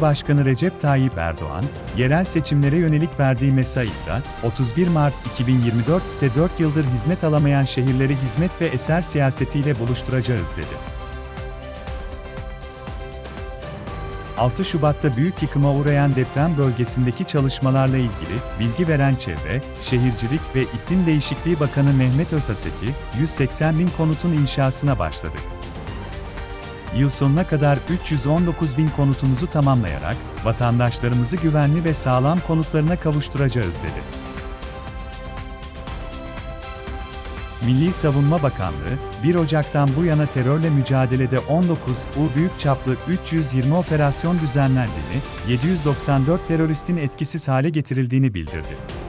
Cumhurbaşkanı Recep Tayyip Erdoğan, yerel seçimlere yönelik verdiği mesajda, 31 Mart 2024'te 4 yıldır hizmet alamayan şehirleri hizmet ve eser siyasetiyle buluşturacağız dedi. 6 Şubat'ta büyük yıkıma uğrayan deprem bölgesindeki çalışmalarla ilgili bilgi veren Çevre, Şehircilik ve İklim Değişikliği Bakanı Mehmet Özaseki, 180 bin konutun inşasına başladı. Yıl sonuna kadar 319 bin konutumuzu tamamlayarak vatandaşlarımızı güvenli ve sağlam konutlarına kavuşturacağız dedi. Milli Savunma Bakanlığı, 1 Ocak'tan bu yana terörle mücadelede 19 U büyük çaplı 320 operasyon düzenlendiğini, 794 teröristin etkisiz hale getirildiğini bildirdi.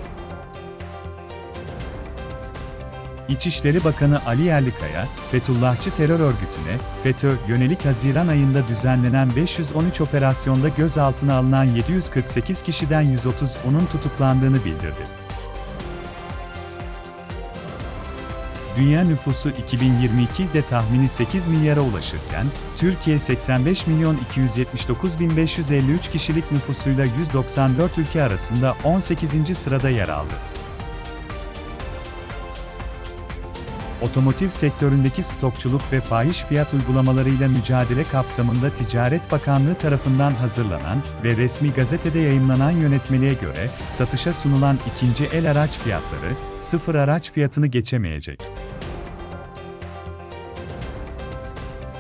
İçişleri Bakanı Ali Yerlikaya, Fethullahçı terör örgütüne, FETÖ, yönelik Haziran ayında düzenlenen 513 operasyonda gözaltına alınan 748 kişiden 130'unun tutuklandığını bildirdi. Dünya nüfusu 2022'de tahmini 8 milyara ulaşırken, Türkiye 85 milyon 279 bin 553 kişilik nüfusuyla 194 ülke arasında 18. sırada yer aldı. Otomotiv sektöründeki stokçuluk ve fahiş fiyat uygulamalarıyla mücadele kapsamında Ticaret Bakanlığı tarafından hazırlanan ve resmi gazetede yayımlanan yönetmeliğe göre satışa sunulan ikinci el araç fiyatları sıfır araç fiyatını geçemeyecek.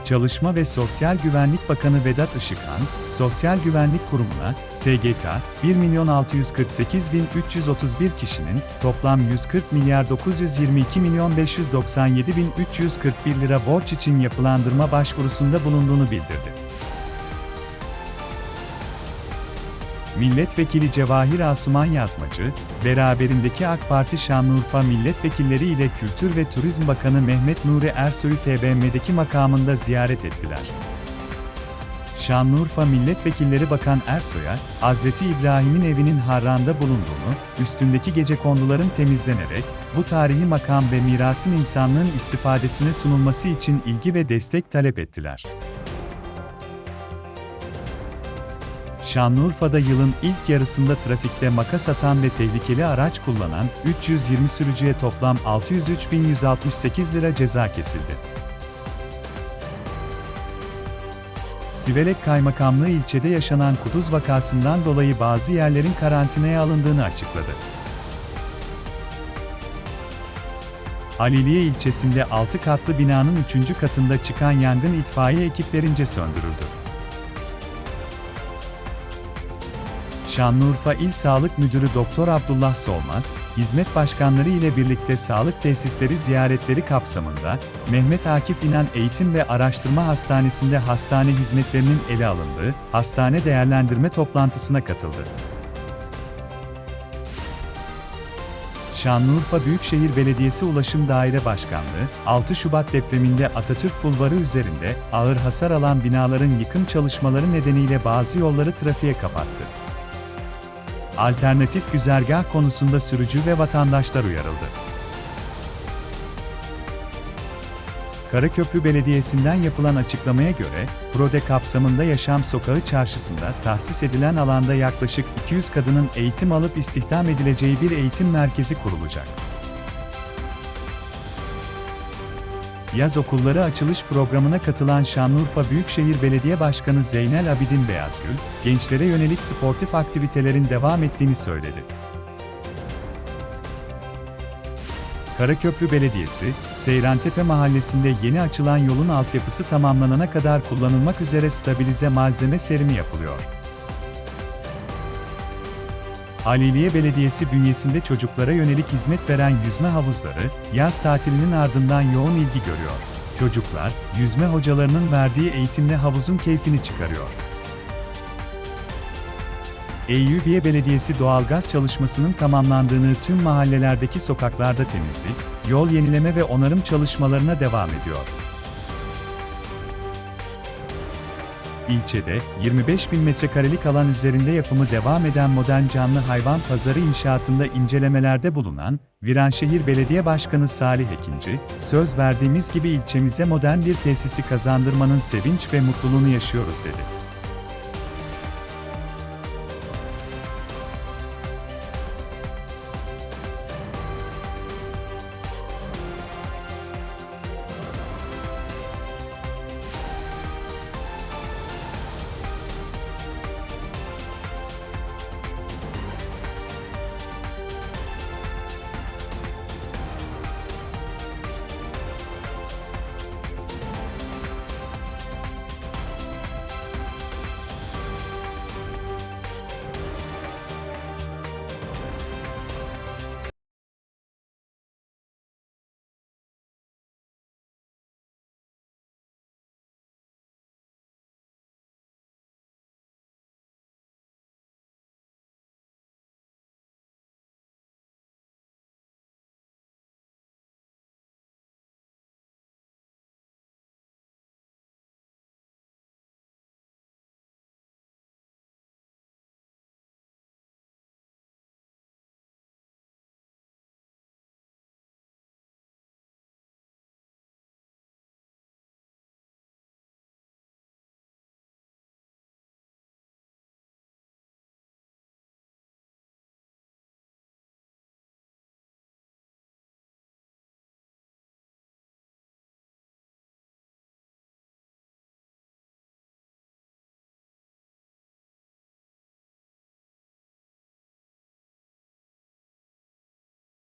Çalışma ve Sosyal Güvenlik Bakanı Vedat Işıkhan, Sosyal Güvenlik Kurumu'na, SGK, 1 milyon 648 bin 331 kişinin toplam 140 milyar 922 milyon 597 bin 341 lira borç için yapılandırma başvurusunda bulunduğunu bildirdi. Milletvekili Cevahir Asuman Yazmacı, beraberindeki AK Parti Şanlıurfa milletvekilleri ile Kültür ve Turizm Bakanı Mehmet Nuri Ersoy'u TBMM'deki makamında ziyaret ettiler. Şanlıurfa Milletvekilleri Bakan Ersoy'a, Hazreti İbrahim'in evinin harranda bulunduğunu, üstündeki gece konduların temizlenerek, bu tarihi makam ve mirasın insanlığın istifadesine sunulması için ilgi ve destek talep ettiler. Şanlıurfa'da yılın ilk yarısında trafikte makas atan ve tehlikeli araç kullanan 320 sürücüye toplam 603.168 lira ceza kesildi. Siverek Kaymakamlığı ilçede yaşanan kuduz vakasından dolayı bazı yerlerin karantinaya alındığını açıkladı. Haliliye ilçesinde 6 katlı binanın 3. katında çıkan yangın itfaiye ekiplerince söndürüldü. Şanlıurfa İl Sağlık Müdürü Doktor Abdullah Solmaz, hizmet başkanları ile birlikte sağlık tesisleri ziyaretleri kapsamında Mehmet Akif İnan Eğitim ve Araştırma Hastanesi'nde hastane hizmetlerinin ele alındığı hastane değerlendirme toplantısına katıldı. Şanlıurfa Büyükşehir Belediyesi Ulaşım Daire Başkanlığı, 6 Şubat depreminde Atatürk Bulvarı üzerinde ağır hasar alan binaların yıkım çalışmaları nedeniyle bazı yolları trafiğe kapattı alternatif güzergah konusunda sürücü ve vatandaşlar uyarıldı. Karaköprü Belediyesi'nden yapılan açıklamaya göre, PRODE kapsamında Yaşam Sokağı Çarşısı'nda tahsis edilen alanda yaklaşık 200 kadının eğitim alıp istihdam edileceği bir eğitim merkezi kurulacak. Yaz okulları açılış programına katılan Şanlıurfa Büyükşehir Belediye Başkanı Zeynel Abidin Beyazgül, gençlere yönelik sportif aktivitelerin devam ettiğini söyledi. Karaköprü Belediyesi, Seyrantepe Mahallesi'nde yeni açılan yolun altyapısı tamamlanana kadar kullanılmak üzere stabilize malzeme serimi yapılıyor. Haliliye Belediyesi bünyesinde çocuklara yönelik hizmet veren yüzme havuzları, yaz tatilinin ardından yoğun ilgi görüyor. Çocuklar, yüzme hocalarının verdiği eğitimle havuzun keyfini çıkarıyor. Eyyubiye Belediyesi doğalgaz çalışmasının tamamlandığını tüm mahallelerdeki sokaklarda temizlik, yol yenileme ve onarım çalışmalarına devam ediyor. İlçede, 25 bin metrekarelik alan üzerinde yapımı devam eden modern canlı hayvan pazarı inşaatında incelemelerde bulunan, Viranşehir Belediye Başkanı Salih Ekinci, söz verdiğimiz gibi ilçemize modern bir tesisi kazandırmanın sevinç ve mutluluğunu yaşıyoruz dedi.